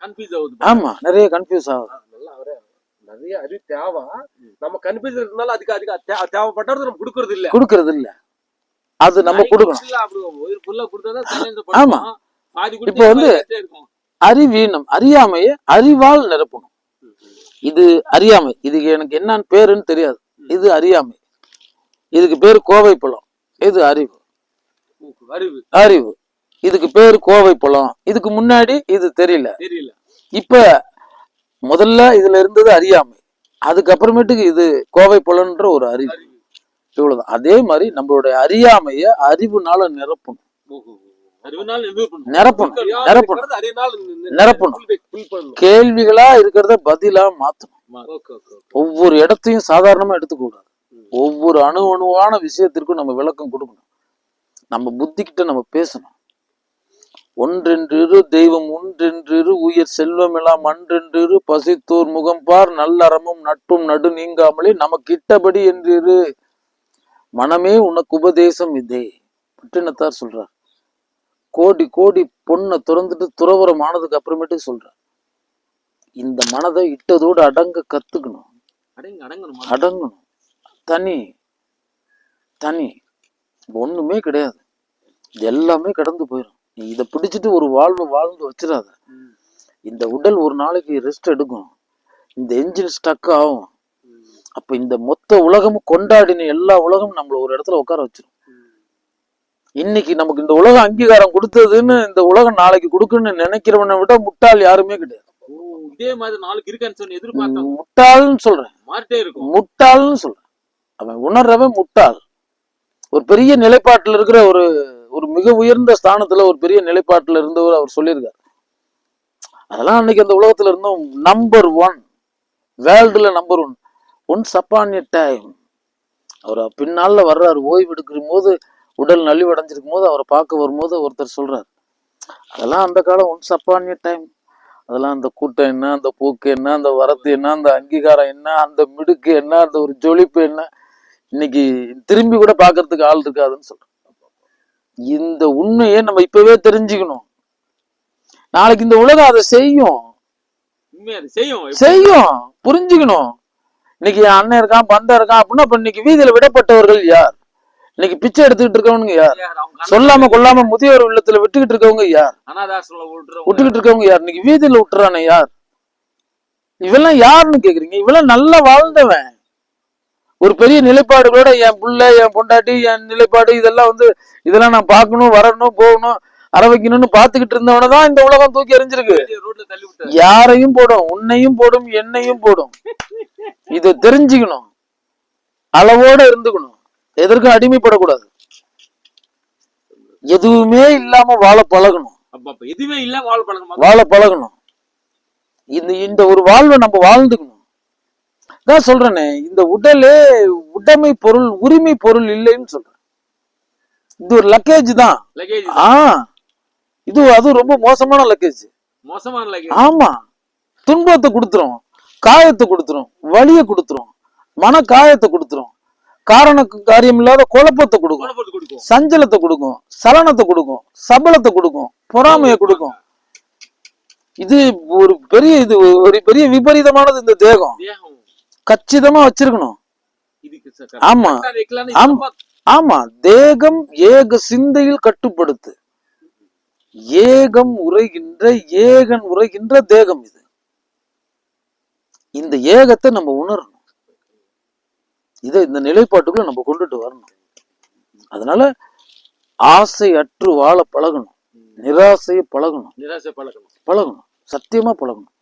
Confuse ஆகுது ஆமா நிறைய கன்ஃபியூஸ் ஆகுது. நிறைய அறிவு தேவை. நம்ம கன்ஃபியூஸ் இருந்தாலும் அதுக்கு அதுக்கு தேவைப்பட்டது நம்ம கொடுக்கறது இல்ல. கொடுக்கறது இல்ல. அது நம்ம கொடுக்கணும். ஆமா. இப்போ வந்து- அறிவீனம் அறியாமையை அறிவால் நிரப்பணும். இது அறியாமை. இதுக்கு எனக்கு என்னன்னு பேருன்னு தெரியாது. இது அறியாமை. இதுக்கு பேர் கோவை பழம் இது அறிவு. அறிவு. அறிவு. இதுக்கு பேர் கோவை பழம் இதுக்கு முன்னாடி இது தெரியல. தெரியல. இப்ப முதல்ல இதுல இருந்தது அறியாமை. அதுக்கப்புறமேட்டுக்கு இது கோவை பழம்ன்ற ஒரு அறிவு. இவ்வளவுதான். அதே மாதிரி நம்மளுடைய அறியாமைய அறிவுனால நிரப்பணும். நிரப்பணும். நிரப்பணும். நிரப்பணும். கேள்விகளா இருக்கிறத பதிலா மாத்தணும். ஒவ்வொரு இடத்தையும் சாதாரணமா எடுத்துக்கூடாது. ஒவ்வொரு அணு அணுவான விஷயத்திற்கும் நம்ம விளக்கம் கொடுக்கணும். நம்ம புத்திக்கிட்ட நம்ம பேசணும். ஒன்றென்றிரு தெய்வம் ஒன்றென்றிரு உயிர் செல்வம் எல்லாம் அன்றென்றிரு. பசித்தோர் முகம்பார் நல்லறமும் நட்பும் நடு நீங்காமலே நமக்கு இட்டபடி என்றிரு. மனமே உனக்கு உபதேசம் இதே. பட்டினத்தார் சொல்றார். கோடி கோடி பொண்ணை திறந்துட்டு துறவரம் ஆனதுக்கு அப்புறமேட்டு சொல்றார். இந்த மனதை இட்டதோடு அடங்க கத்துக்கணும். அடங்கு அடங்கணும்? அடங்கணும். தனி தனி. ஒண்ணுமே கிடையாது. எல்லாமே கடந்து போயிடும் நீ இதை பிடிச்சிட்டு ஒரு வாழ்வு வாழ்ந்து வச்சிடாத. இந்த உடல் ஒரு நாளைக்கு ரெஸ்ட் எடுக்கும். இந்த என்ஜின் ஸ்டக் ஆகும். அப்ப இந்த மொத்த உலகமும் கொண்டாடின எல்லா உலகமும் நம்மள ஒரு இடத்துல உட்கார வச்சிரும். ம். இன்னைக்கு நமக்கு இந்த உலகம் அங்கீகாரம் கொடுத்ததுன்னு இந்த உலகம் நாளைக்கு கொடுக்குன்னு நினைக்கிறவனை விட முட்டாள் யாருமே கிடையாது. இதே மாதிரி நாளைக்கு இருக்கான்னு சொல்லி எதிர்பார்த்தோம் முட்டாள்னு சொல்றேன். மாறிட்டே இருக்கும். முட்டாள்னு சொல்றேன். அவன் உணர்றவன் முட்டாள். ஒரு பெரிய நிலைப்பாட்டுல இருக்கிற ஒரு ஒரு மிக உயர்ந்த ஸ்தானத்துல ஒரு பெரிய நிலைப்பாட்டில் இருந்தவர் அவர் சொல்லியிருக்கார். அதெல்லாம் அன்னைக்கு அந்த உலகத்துல இருந்தோம் number one வேர்ல்டுல number one once upon a time அவர் பின்னால வர்றாரு ஓய்வு எடுக்கிற போது உடல் நலிவடைஞ்சிருக்கும் போது அவரை பார்க்க வரும்போது ஒருத்தர் சொல்றாரு. அதெல்லாம் அந்த காலம் ஒன்ஸ் அப்பான் எ டைம் அதெல்லாம் அந்த கூட்டம் என்ன அந்த போக்கு என்ன அந்த வரத்து என்ன அந்த அங்கீகாரம் என்ன அந்த மிடுக்கு என்ன அந்த ஒரு ஜொலிப்பு என்ன. இன்னைக்கு திரும்பி கூட பார்க்கறதுக்கு ஆள் இருக்காதுன்னு சொல்றேன் இந்த உண்மையை நம்ம இப்பவே தெரிஞ்சுக்கணும். நாளைக்கு இந்த உலகம் அதை செய்யும். செய்யும். புரிஞ்சுக்கணும். இன்னைக்கு அண்ணன் இருக்கான் பந்தம் இருக்கான் அப்படின்னா அப்ப இன்னைக்கு வீதியில விடப்பட்டவர்கள் யார்? இன்னைக்கு பிச்சை எடுத்துக்கிட்டு இருக்கவனுங்க யார்? சொல்லாம கொள்ளாம முதியோர் இல்லத்துல விட்டுக்கிட்டு இருக்கவங்க யார்? விட்டுக்கிட்டு இருக்கவங்க யார்? இன்னைக்கு வீதியில விட்டுறானே யார்? இவெல்லாம் யாருன்னு கேக்குறீங்க? இவெல்லாம் நல்லா வாழ்ந்தவன். ஒரு பெரிய நிலைப்பாடுகளோட என் புள்ள என் பொண்டாட்டி என் நிலைப்பாடு இதெல்லாம் வந்து இதெல்லாம் நான் பார்க்கணும் வரணும் போகணும் அற வைக்கணும்னு பாத்துக்கிட்டு இருந்தவன தான் இந்த உலகம் தூக்கி எறிஞ்சிருக்கு. யாரையும் போடும் உன்னையும் போடும் என்னையும் போடும். இதை தெரிஞ்சுக்கணும். அளவோட இருந்துக்கணும். எதற்கும் அடிமைப்படக்கூடாது. எதுவுமே இல்லாம வாழ பழகணும். எதுவுமே இல்லாம வாழ் பழக்கம் வாழ பழகணும். இந்த இந்த ஒரு வாழ்வை நம்ம வாழ்ந்துக்கணும். தான் சொல்றேனே இந்த உடலே உடைமை பொருள் உரிமை பொருள் இல்லைன்னு சொல்றேன். இது ஒரு லக்கேஜ் தான். ஆ இது அது ரொம்ப மோசமான லக்கேஜ் மோசமான லக்கேஜ் ஆமா. துன்பத்தை கொடுத்துரும் காயத்தை கொடுத்துரும் வலியை கொடுத்துரும் மன காயத்தை கொடுத்துரும். காரண காரியம் இல்லாத குழப்பத்தை கொடுக்கும். சஞ்சலத்தை கொடுக்கும் சலனத்தை கொடுக்கும் சபலத்தை கொடுக்கும் பொறாமையை கொடுக்கும். இது ஒரு பெரிய இது ஒரு பெரிய விபரீதமானது இந்த தேகம். கச்சிதமா வச்சிருக்கணும். ஆமா. ஆமா. தேகம் ஏக சிந்தையில் கட்டுப்படுத்து. ஏகம் உரைகின்ற ஏகன் உரைகின்ற தேகம் இது. இந்த ஏகத்தை நம்ம உணரணும். இதை இந்த நிலைப்பாட்டுக்குள்ள நம்ம கொண்டுட்டு வரணும். அதனால ஆசை அற்று வாழ பழகணும். நிராசையை பழகணும். நிராசை பழக்கணும் பழகணும். சத்தியமா பழகணும்.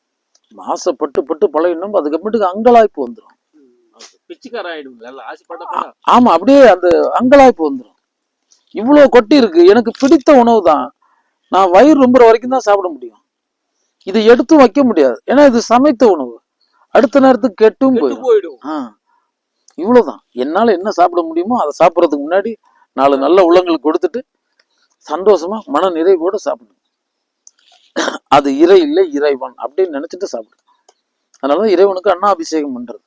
ஆசைப்பட்டு பட்டு பழகினோம் அதுக்கப்புறமேட்டுக்கு அங்கலாய்ப்பு வந்துடும் ஆமா அப்படியே அந்த அங்கலாய்ப்பு வந்துடும் இவ்வளவு கொட்டி இருக்கு எனக்கு பிடித்த உணவு தான் நான் வயிறு ரொம்ப வரைக்கும் தான் சாப்பிட முடியும். இதை எடுத்தும் வைக்க முடியாது. ஏன்னா இது சமைத்த உணவு. அடுத்த நேரத்துக்கு கெட்டும் கெட்டு போயிடும். போயிடும். ஆ இவ்வளவுதான். என்னால என்ன சாப்பிட முடியுமோ அதை சாப்பிட்றதுக்கு முன்னாடி நாலு நல்ல உள்ளங்களுக்கு கொடுத்துட்டு சந்தோஷமா மன நிறைவோட சாப்பிடணும் அது இறை இல்லை இறைவன் அப்படின்னு நினைச்சிட்டு சாப்பிடு அதனாலதான் இறைவனுக்கு அன்னாபிஷேகம் பண்றது.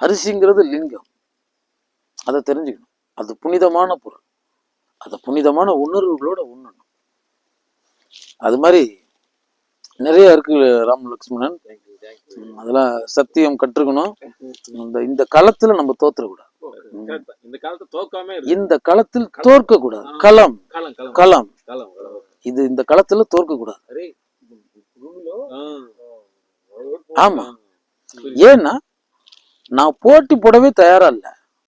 அரிசிங்கிறது லிங்கம். அதை தெரிஞ்சுக்கணும். அது புனிதமான பொருள். அதை புனிதமான உணர்வுகளோட உண்ணணும். அது மாதிரி நிறைய இருக்கு ராம் லக்ஷ்மணன். அதெல்லாம் சத்தியம் கற்றுக்கணும். இந்த இந்த களத்துல நம்ம தோத்துறக்கூடாது. இந்த களத்தில் தோற்க கூடாது களம். களம் இது இந்த களத்துல தோற்க கூடாது ஆமா. ஏன்னா நான் போட்டி போடவே தயாரா இல்ல.